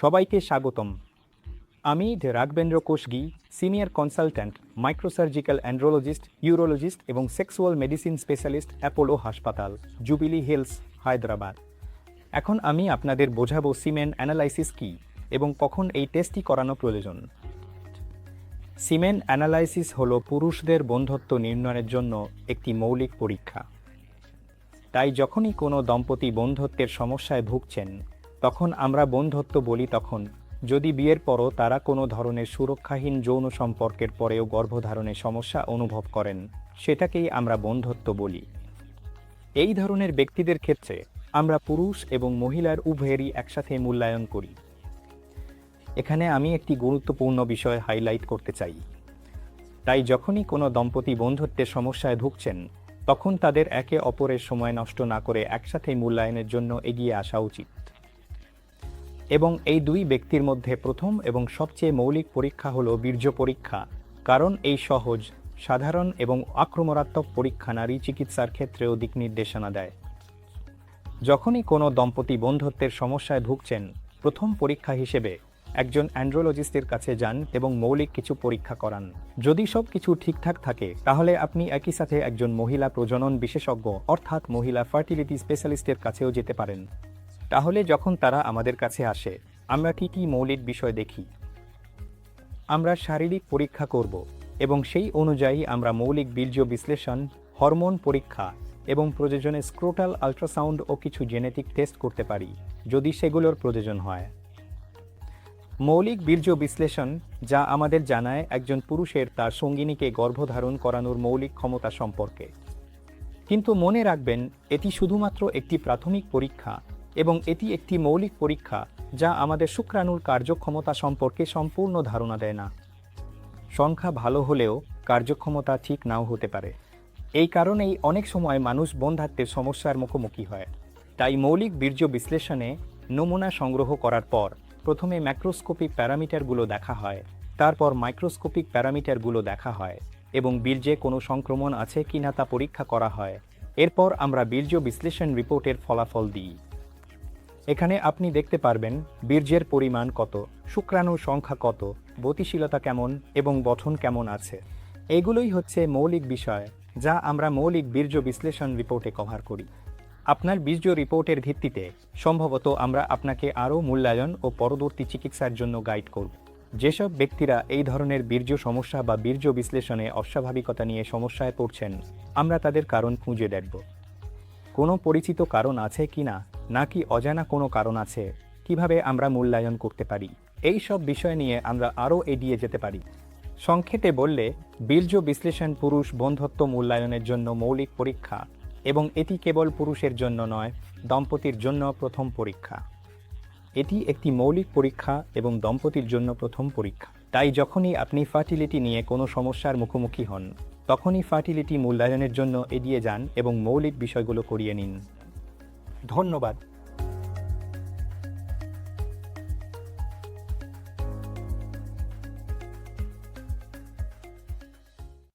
সবাইকে স্বাগতম। আমি Raghavendra Koshagi senior consultant, microsurgical andrologist, urologist এবং সেক্সুয়াল মেডিসিন স্পেশালিস্ট অ্যাপোলো হাসপাতাল, জুবিলি হিলস, হায়দ্রাবাদ। এখন আমি আপনাদের বোঝাবো সিমেন অ্যানালাইসিস কী এবং কখন এই টেস্টটি করানো প্রয়োজন। সিমেন অ্যানালাইসিস হল পুরুষদের বন্ধত্ব নির্ণয়ের জন্য একটি মৌলিক পরীক্ষা। তাই যখনই কোনো দম্পতি বন্ধত্বের সমস্যায় ভুগছেন তখন আমরা বন্ধুত্ব বলি তখন, যদি বিয়ের পরও তারা কোনো ধরনের সুরক্ষাহীন যৌন সম্পর্কের পরেও গর্ভধারণের সমস্যা অনুভব করেন, সেটাকেই আমরা বন্ধুত্ব বলি। এই ধরনের ব্যক্তিদের ক্ষেত্রে আমরা পুরুষ এবং মহিলার উভয়েরই একসাথে মূল্যায়ন করি। এখানে আমি একটি গুরুত্বপূর্ণ বিষয় হাইলাইট করতে চাই। তাই যখনই কোনো দম্পতি বন্ধুত্বের সমস্যায় ভুগছেন, তখন তাদের একে অপরের সময় নষ্ট না করে একসাথে মূল্যায়নের জন্য এগিয়ে আসা উচিত। এবং এই দুই ব্যক্তির মধ্যে প্রথম এবং সবচেয়ে মৌলিক পরীক্ষা হল বীর্য পরীক্ষা, কারণ এই সহজ, সাধারণ এবং আক্রমণাত্মক পরীক্ষা নারী চিকিৎসার ক্ষেত্রেও দিক নির্দেশনা দেয়। যখনই কোনো দম্পতি বন্ধুত্বের সমস্যায় ভুগছেন, প্রথম পরীক্ষা হিসেবে একজন অ্যান্ড্রোলজিস্টের কাছে যান এবং মৌলিক কিছু পরীক্ষা করান। যদি সব কিছু ঠিকঠাক থাকে, তাহলে আপনি একই সাথে একজন মহিলা প্রজনন বিশেষজ্ঞ, অর্থাৎ মহিলা ফার্টিলিটি স্পেশালিস্টের কাছেও যেতে পারেন। তাহলে যখন তারা আমাদের কাছে আসে, আমরা কি কি মৌলিক বিষয় দেখি? আমরা শারীরিক পরীক্ষা করব এবং সেই অনুযায়ী আমরা মৌলিক বীর্য বিশ্লেষণ, হরমোন পরীক্ষা এবং প্রয়োজনে স্ক্রোটাল আল্ট্রাসাউন্ড ও কিছু জেনেটিক টেস্ট করতে পারি, যদি সেগুলোর প্রয়োজন হয়। মৌলিক বীর্য বিশ্লেষণ, যা আমাদের জানায় একজন পুরুষের তার সঙ্গিনীকে গর্ভধারণ করানোর মৌলিক ক্ষমতা সম্পর্কে। কিন্তু মনে রাখবেন, এটি শুধুমাত্র একটি প্রাথমিক পরীক্ষা এবং এটি একটি মৌলিক পরীক্ষা যা আমাদের শুক্রাণুর কার্যক্ষমতা সম্পর্কে সম্পূর্ণ ধারণা দেয় না। সংখ্যা ভালো হলেও কার্যক্ষমতা ঠিক নাও হতে পারে। এই কারণেই অনেক সময় মানুষ বন্ধাত্বের সমস্যার মুখোমুখি হয়। তাই মৌলিক বীর্য বিশ্লেষণে নমুনা সংগ্রহ করার পর প্রথমে ম্যাক্রোস্কোপিক প্যারামিটারগুলো দেখা হয়, তারপর মাইক্রোস্কোপিক প্যারামিটারগুলো দেখা হয় এবং বীর্যে কোনো সংক্রমণ আছে কি না তা পরীক্ষা করা হয়। এরপর আমরা বীর্য বিশ্লেষণ রিপোর্টের ফলাফল দিই। এখানে আপনি দেখতে পারবেন বীর্যের পরিমাণ কত শুক্রাণুর সংখ্যা কত, গতিশীলতা কেমন এবং গঠন কেমন আছে। এগুলোই হচ্ছে মৌলিক বিষয় যা আমরা মৌলিক বীর্য বিশ্লেষণ রিপোর্টে কভার করি। আপনার বীর্য রিপোর্টের ভিত্তিতে সম্ভবত আমরা আপনাকে আরও মূল্যায়ন ও পরবর্তী চিকিৎসার জন্য গাইড করব। যেসব ব্যক্তিরা এই ধরনের বীর্য সমস্যা বা বীর্য বিশ্লেষণে অস্বাভাবিকতা নিয়ে সমস্যায় পড়ছেন, আমরা তাদের কারণ খুঁজে দেখব। কোনো পরিচিত কারণ আছে কি না, নাকি অজানা কোনো কারণ আছে, কীভাবে আমরা মূল্যায়ন করতে পারি, এই সব বিষয় নিয়ে আমরা আরও এগিয়ে যেতে পারি। সংক্ষেপে বললে, বীর্য বিশ্লেষণ পুরুষ বন্ধত্ব মূল্যায়নের জন্য মৌলিক পরীক্ষা এবং এটি কেবল পুরুষের জন্য নয়, দম্পতির জন্য প্রথম পরীক্ষা। এটি একটি মৌলিক পরীক্ষা এবং দম্পতির জন্য প্রথম পরীক্ষা। তাই যখনই আপনি ফার্টিলিটি নিয়ে কোনো সমস্যার মুখোমুখি হন তখনই ফার্টিলিটি মূল্যায়নের জন্য এগিয়ে যান এবং মৌলিক বিষয়গুলো করিয়ে নিন। ধন্যবাদ।